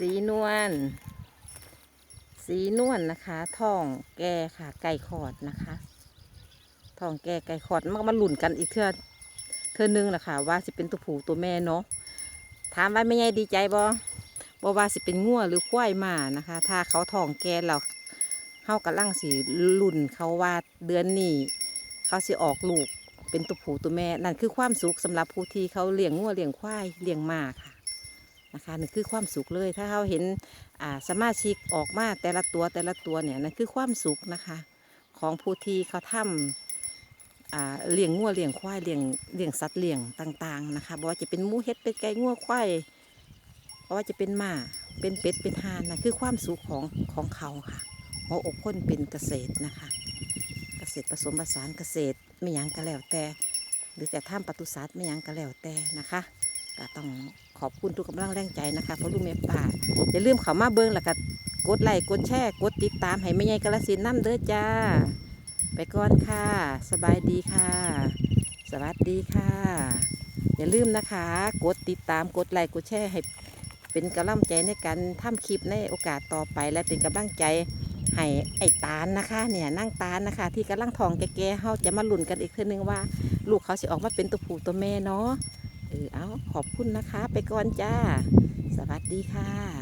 สีนวล สีนวลนะคะท้องแก่ค่ะ ไก่ขอดนะคะท้องแก่ไก่ขอดมันก็มาหลุนกันอีกเทื่อเทื่อนึงแหละค่ะว่าสิเป็นตัวผูตัวแม่เนาะถามว่าไม่ใหญ่ดีใจบ่บ่ว่าสิเป็นงัวหรือควายมานะคะ ถ้าเขาท้องแก่แล้วเฮากำลังสิลุ่นเขาว่าเดือนนี้เขาสิออกลูกเป็นตัวผูตัวแม่นั่นคือความสุขสำหรับผู้ที่เขาเลี้ยงงัวเลี้ยงควายเลี้ยงมาค่ะ นะคะนั่คือความสุขเลย ถ้าเราเห็นสมาชิกออกมาแต่ละตัวแต่ละตัวเนี่ยนั่นคือความสุขนะคะ ของผู้ที่เขาทำอ่าเลี้ยงงัวเลี้ยงควายเลี้ยงเลี้ยงสัตว์เลี้ยงต่างๆนะคะบ่ว่าจะเป็นมูเห็ดเป็ดไก่งัวควายบ่ว่าจะเป็นหมาเป็นเป็ดเป็นห่านนั่นคือความสุขของของเขาค่ะหัวอกคนเป็นเกษตรนะคะ เกษตรผสมผสานเกษตรไม่ยังก็แล้วแต่ หรือแต่ทำปศุสัตว์ไม่ยังก็แล้วแต่นะคะ ก็ต้องขอบคุณทุกกำลังแรงใจนะคะเพราะลูกเมป่าอย่าลืมเขามาเบิ้งแล้วก็กดไลค์กดแชร์กดติดตามให้ไม่ใหญ่กระสินน้ำเด้อจ้า ไปก่อนค่ะ สบายดีค่ะ สวัสดีค่ะ อย่าลืมนะคะ กดติดตามกดไลค์กดแชร์ให้เป็นกำลังใจในการทำคลิปในโอกาสต่อไปและเป็นกำลังใจให้ไอ้ตาลนะคะ เนี่ยนั่งตาลนะคะ ที่กำลังทองแก่ๆเฮาจะมาลุ้นกันอีกทื่อนึงว่า ลูกเขาสิออกมาเป็นตัวผู้ตัวแม่เนาะ ออเอาขอบคุณนะคะ ไปก่อนจ้า สวัสดีค่ะ